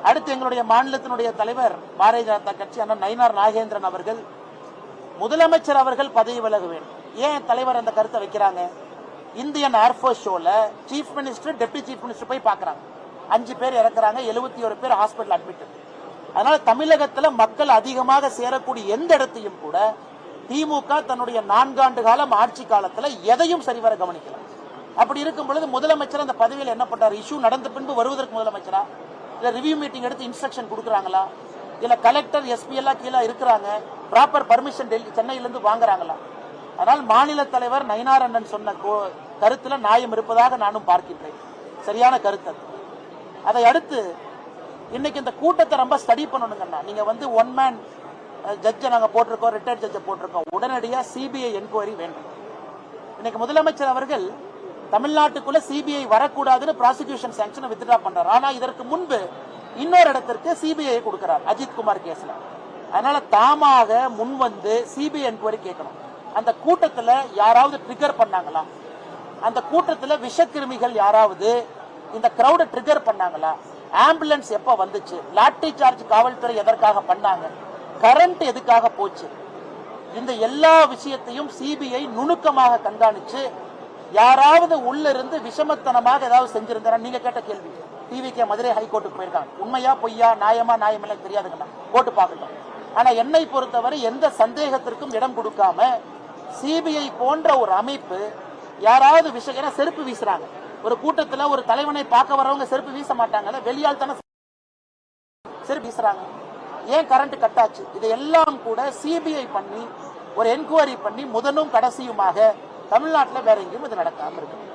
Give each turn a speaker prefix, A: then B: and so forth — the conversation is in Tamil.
A: அடுத்து எங்களுடைய மாநிலத்தினுடைய தலைவர் பாரதிய ஜனதா கட்சி அண்ணன் நயினார் நாகேந்திரன் அவர்கள் முதலமைச்சர் அவர்கள் பதவி விலக வேண்டும். ஏன் தலைவர் அந்த கருத்தை வைக்கிறாங்க? இந்தியன் ஏர்ஃபோர்ஸ் ஷோல chief minister deputy chief minister போய் பார்க்கறாங்க. அஞ்சு பேர் இறக்குறாங்க எழுபத்தி ஒரு பேர் ஹாஸ்பிட்டல் அட்மிட் அதனால தமிழகத்துல மக்கள் அதிகமாக சேரக்கூடிய எந்த இடத்தையும் கூட திமுக தன்னுடைய நான்காண்டு காலம் ஆட்சி காலத்துல எதையும் சரிவர கவனிக்கலாம் அப்படி இருக்கும் பொழுது முதலமைச்சர் அந்த பதவியில் என்ன பண்றாரு? இஷ்யூ நடந்த பின்பு வருவதற்கு முதலமைச்சரா? இதில் ரிவ்யூ மீட்டிங் எடுத்து இன்ஸ்ட்ரக்ஷன் கொடுக்குறாங்களா? இல்லை கலெக்டர் எஸ்பி எல்லாம் கீழே இருக்கிறாங்க. ப்ராப்பர் பர்மிஷன் டெல்லி சென்னையிலேருந்து வாங்குறாங்களா? அதனால் மாநில தலைவர் நயினார் அண்ணன் சொன்ன கோ- நியாயம் இருப்பதாக நானும் பார்க்கின்றேன். சரியான கருத்து அது. அதை அடுத்து இன்னைக்கு இந்த கூட்டத்தை ரொம்ப ஸ்டடி பண்ணணுங்கண்ணா. நீங்கள் வந்து ஒன் மேன் ஜட்ஜை நாங்கள் போட்டிருக்கோம் ரிட்டையர்ட் ஜட்ஜை போட்டிருக்கோம். உடனடியாக சிபிஐ என்கொயரி வேண்டும் இன்னைக்கு முதலமைச்சர் அவர்கள் தமிழ்நாட்டுக்குள்ள சிபிஐ வரக்கூடாதுன்னு ப்ராசிக்யூஷன் சாங்ஷனை வித்ட்ரா பண்றாரு. ஆனா இதற்கு முன்பு இன்னொரு இடத்திற்கு சிபிஐ கொடுக்கிறார் அஜித் குமார் கேஸ்ல. அதனால தாமாக முன் வந்து சிபிஐ என்கொயரி கேட்கணும். அந்த கூட்டத்துல யாராவது ட்ரிகர் பண்ணாங்களா? அந்த கூட்டத்துல விஷக்கிருமிகள் யாராவது இந்த கிரௌட ட்ரிகர் பண்ணாங்களா? ஆம்புலன்ஸ் எப்ப வந்துச்சு? லாட்டரி சார்ஜ் காவல்துறை எதற்காக பண்ணாங்க? கரண்ட் எதுக்காக போச்சு? இந்த எல்லா விஷயத்தையும் சிபிஐ நுணுக்கமாக கண்காணிச்சு யாராவது உள்ள இருந்து விஷமத்தனமாக ஏதாவது செஞ்சிருந்தா நீங்க கேட்ட கேள்வி. டிவிகே மதுரை ஹைகோர்ட்டுக்கு போயிருக்காங்க. உண்மையா பொய்யா நியாயமா எல்லாம் தெரியாதுங்கண்ணா கோர்ட்டு பார்க்கட்டும். ஆனா என்னை பொறுத்தவரை எந்த சந்தேகத்திற்கும் இடம் கொடுக்காம சிபிஐ போன்ற ஒரு அமைப்பு யாராவது விஷயம் ஏன்னா செருப்பு வீசுறாங்க. ஒரு கூட்டத்துல ஒரு தலைவனை பார்க்க வரவங்க செருப்பு வீச மாட்டாங்க வெளியால் தானே செருப்பு வீசுறாங்க. ஏன் கரண்ட் கட் ஆச்சு இதையெல்லாம் கூட சிபிஐ பண்ணி ஒரு என்கொயரி பண்ணி முதலும் கடைசியுமாக தமிழ்நாட்டில் வேற எங்கேயும் இது நடக்காம இருக்கு.